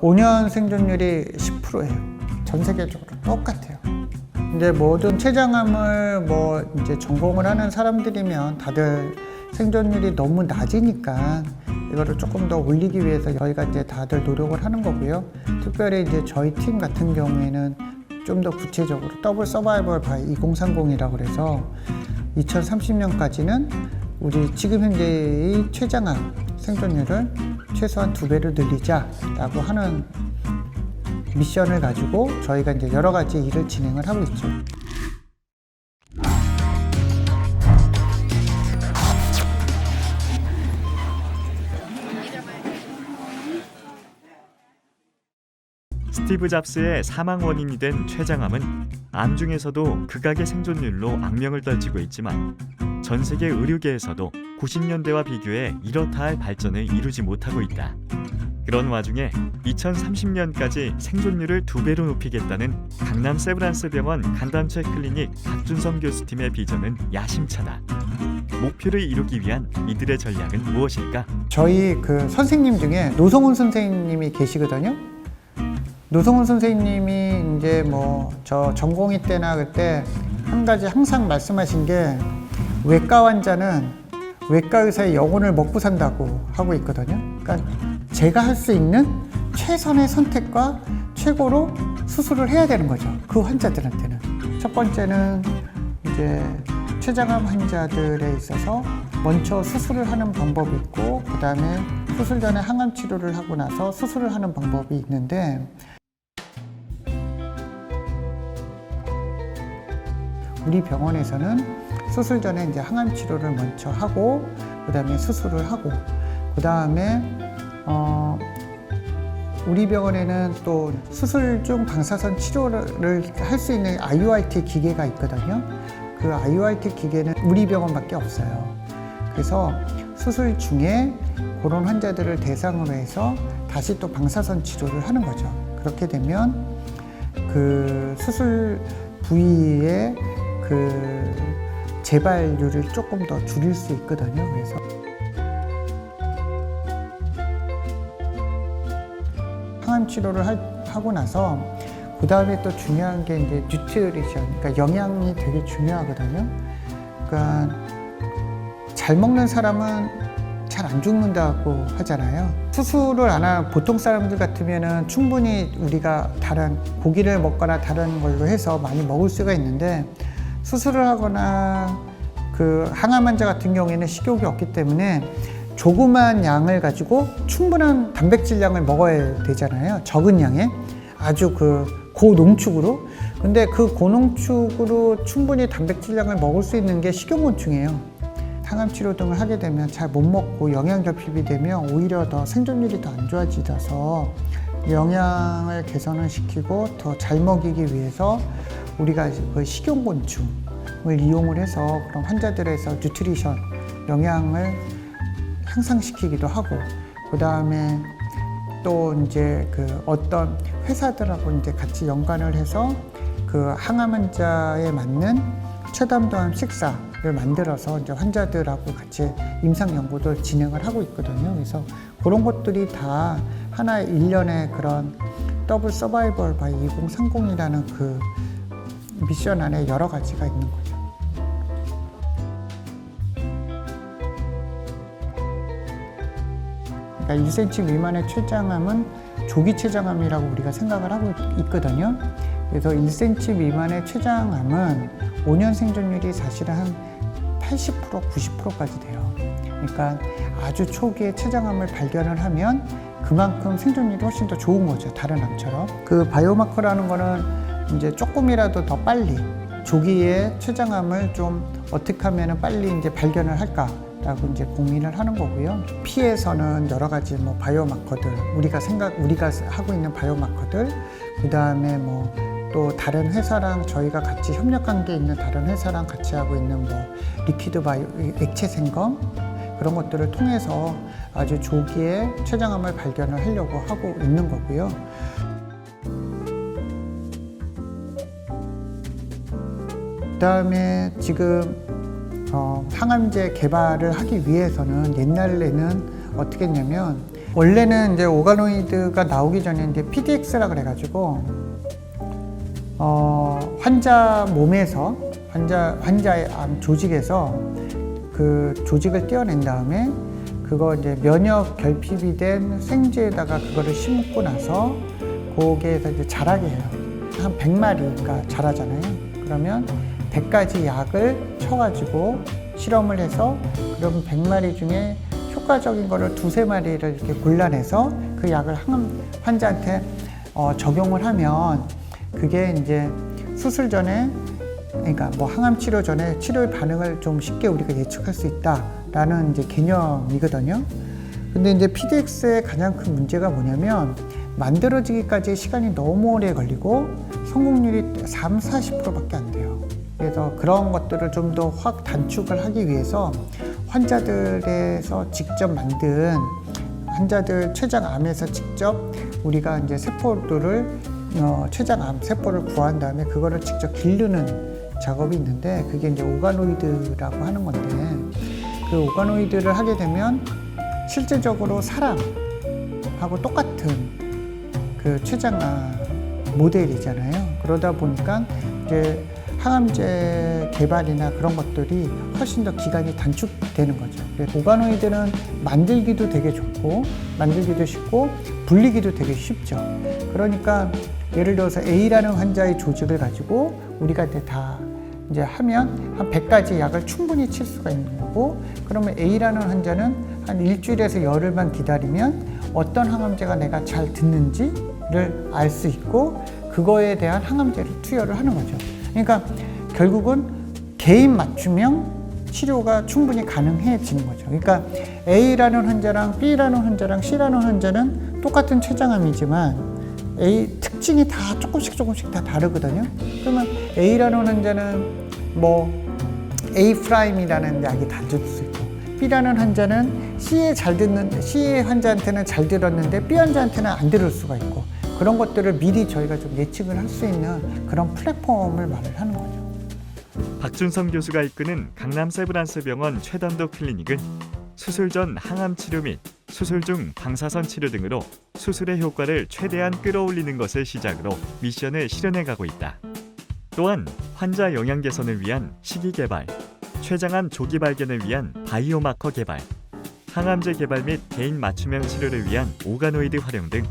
5년 생존율이 10%예요. 전 세계적으로 똑같아요. 이제 모든 췌장암을 뭐 이제 전공을 하는 사람들이면 다들 생존율이 너무 낮으니까 이거를 조금 더 올리기 위해서 저희가 이제 다들 노력을 하는 거고요. 특별히 이제 저희 팀 같은 경우에는 좀 더 구체적으로 더블 서바이벌 바이 2030이라고 그래서 2030년까지는 우리 지금 현재의 췌장암 생존율을 최소한 두 배로 늘리자라고 하는 미션을 가지고 저희가 이제 여러 가지 일을 진행을 하고 있죠. 스티브 잡스의 사망 원인이 된 췌장암은 암 중에서도 극악의 생존율로 악명을 떨치고 있지만 전 세계 의료계에서도 90년대와 비교해 이렇다 할 발전을 이루지 못하고 있다. 그런 와중에 2030년까지 생존율을 두 배로 높이겠다는 강남 세브란스 병원 간단체 클리닉 박준성 교수팀의 비전은 야심차다. 목표를 이루기 위한 이들의 전략은 무엇일까? 저희 그 선생님 중에 노성훈 선생님이 계시거든요. 노성훈 선생님이 이제 뭐 저 전공의 때나 그때 한 가지 항상 말씀하신 게 외과 환자는 외과 의사의 영혼을 먹고 산다고 하고 있거든요. 그러니까 제가 할 수 있는 최선의 선택과 최고로 수술을 해야 되는 거죠. 그 환자들한테는. 첫 번째는 이제 췌장암 환자들에 있어서 먼저 수술을 하는 방법이 있고 그다음에 수술 전에 항암 치료를 하고 나서 수술을 하는 방법이 있는데 우리 병원에서는 수술 전에 이제 항암 치료를 먼저 하고 그다음에 수술을 하고 그다음에 어 우리 병원에는 또 수술 중 방사선 치료를 할 수 있는 IURT 기계가 있거든요. 그 IURT 기계는 우리 병원밖에 없어요. 그래서 수술 중에 그런 환자들을 대상으로 해서 다시 또 방사선 치료를 하는 거죠. 그렇게 되면 그 수술 부위의 그 재발률을 조금 더 줄일 수 있거든요. 그래서 항암 치료를 할- 하고 나서 그 다음에 또 중요한 게 이제 뉴트리션, 그러니까 영양이 되게 중요하거든요. 그러니까 잘 먹는 사람은 잘 안 죽는다고 하잖아요. 수술을 안 한 보통 사람들 같으면은 충분히 우리가 다른 고기를 먹거나 다른 걸로 해서 많이 먹을 수가 있는데 수술을 하거나 그 항암 환자 같은 경우에는 식욕이 없기 때문에 조그만 양을 가지고 충분한 단백질량을 먹어야 되잖아요. 적은 양에 아주 그 고농축으로. 근데 그 고농축으로 충분히 단백질량을 먹을 수 있는 게 식용곤충이에요. 항암 치료 등을 하게 되면 잘 못 먹고 영양 결핍이 되면 오히려 더 생존율이 더 안 좋아지셔서 영양을 개선을 시키고 더 잘 먹이기 위해서 우리가 그 식용곤충을 이용을 해서 그런 환자들에서 뉴트리션 영양을 향상시키기도 하고 그 다음에 또 이제 그 어떤 회사들하고 이제 같이 연관을 해서 그 항암 환자에 맞는 최담도암 식사를 만들어서 이제 환자들하고 같이 임상 연구도 진행을 하고 있거든요. 그래서 그런 것들이 다 하나의 일련의 그런 더블 서바이벌 바이 2030이라는 그 미션 안에 여러 가지가 있는 거죠. 그러니까 1cm 미만의 췌장암은 조기 췌장암이라고 우리가 생각을 하고 있거든요. 그래서 1cm 미만의 췌장암은 5년 생존율이 사실은 한 80% 90%까지 돼요. 그러니까 아주 초기에 췌장암을 발견을 하면 그만큼 생존율이 훨씬 더 좋은 거죠. 다른 암처럼. 그 바이오마커라는 거는 이제 조금이라도 더 빨리 조기에 췌장암을 좀 어떻게 하면 빨리 이제 발견을 할까 라고 이제 고민을 하는 거고요. 피에서는 여러 가지 뭐 바이오마커들 우리가 생각 우리가 하고 있는 바이오마커들 그 다음에 뭐 또 다른 회사랑 저희가 같이 협력 관계 있는 다른 회사랑 같이 하고 있는 뭐 리퀴드 바이오 액체 생검 그런 것들을 통해서 아주 조기에 췌장암을 발견을 하려고 하고 있는 거고요. 그다음에 지금 어, 항암제 개발을 하기 위해서는 옛날에는 어떻게 했냐면 원래는 이제 오가노이드가 나오기 전에 이제 PDX라 그래가지고 어, 환자 몸에서 환자 환자의 암 조직에서 그 조직을 떼어낸 다음에 그거 이제 면역 결핍이 된 생쥐에다가 그거를 심고 나서 거기에서 이제 자라게 해요. 한 100마리가 자라잖아요. 그러면 100가지 약을 쳐가지고 실험을 해서 그럼 100마리 중에 효과적인 거를 두세 마리를 이렇게 골라내서 그 약을 항암 환자한테 어, 적용을 하면 그게 이제 수술 전에 그러니까 뭐 항암 치료 전에 치료의 반응을 좀 쉽게 우리가 예측할 수 있다라는 이제 개념이거든요. 근데 이제 PDX의 가장 큰 문제가 뭐냐면 만들어지기까지 시간이 너무 오래 걸리고 성공률이 3, 40%밖에 안 돼요. 그래서 그런 것들을 좀 더 확 단축을 하기 위해서 환자들에서 직접 만든 환자들 췌장암에서 직접 우리가 이제 세포들을 어, 췌장암 세포를 구한 다음에 그거를 직접 기르는 작업이 있는데 그게 이제 오가노이드라고 하는 건데 그 오가노이드를 하게 되면 실제적으로 사람하고 똑같은 그 췌장암 모델이잖아요. 그러다 보니까 이제 항암제 개발이나 그런 것들이 훨씬 더 기간이 단축되는 거죠. 오가노이드는 만들기도 되게 좋고 만들기도 쉽고 분리기도 되게 쉽죠. 그러니까 예를 들어서 A라는 환자의 조직을 가지고 우리가 이제 다 이제 하면 한 100가지 약을 충분히 칠 수가 있는 거고 그러면 A라는 환자는 한 일주일에서 열흘만 기다리면 어떤 항암제가 내가 잘 듣는지를 알 수 있고 그거에 대한 항암제를 투여를 하는 거죠. 그러니까 결국은 개인 맞춤형 치료가 충분히 가능해지는 거죠. 그러니까 A라는 환자랑 B라는 환자랑 C라는 환자는 똑같은 췌장암이지만 A 특징이 다 조금씩 조금씩 다 다르거든요. 그러면 A라는 환자는 뭐 A 프라임이라는 약이 달줄 수 있고 B라는 환자는 C에 잘 듣는 C 환자한테는 잘 들었는데 B 환자한테는 안 들을 수가 있고 그런 것들을 미리 저희가 좀 예측을 할 수 있는 그런 플랫폼을 말을 하는 거죠. 박준성 교수가 이끄는 강남 세브란스 병원 최단도 클리닉은 수술 전 항암 치료 및 수술 중 방사선 치료 등으로 수술의 효과를 최대한 끌어올리는 것을 시작으로 미션을 실현해 가고 있다. 또한 환자 영양 개선을 위한 식이 개발, 췌장암 조기 발견을 위한 바이오마커 개발, 항암제 개발 및 개인 맞춤형 치료를 위한 오가노이드 활용 등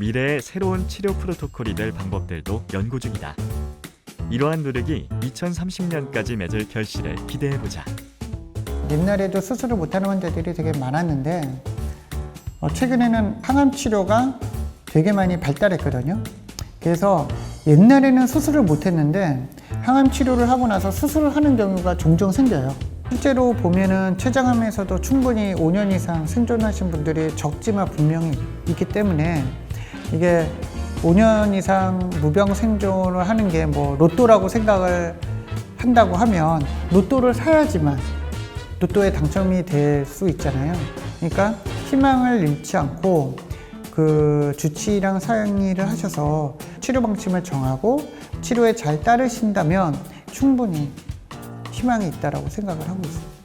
미래의 새로운 치료 프로토콜이 될 방법들도 연구 중이다. 이러한 노력이 2030년까지 맺을 결실을 기대해 보자. 옛날에도 수술을 못하는 환자들이 되게 많았는데 어, 최근에는 항암 치료가 되게 많이 발달했거든요. 그래서 옛날에는 수술을 못했는데 항암 치료를 하고 나서 수술을 하는 경우가 종종 생겨요. 실제로 보면은 췌장암에서도 충분히 5년 이상 생존하신 분들이 적지만 분명히 있기 때문에 이게 5년 이상 무병 생존을 하는 게 뭐 로또라고 생각을 한다고 하면 로또를 사야지만 로또에 당첨이 될 수 있잖아요. 그러니까 희망을 잃지 않고 그 주치의랑 상의를 하셔서 치료 방침을 정하고 치료에 잘 따르신다면 충분히 희망이 있다라고 생각을 하고 있습니다.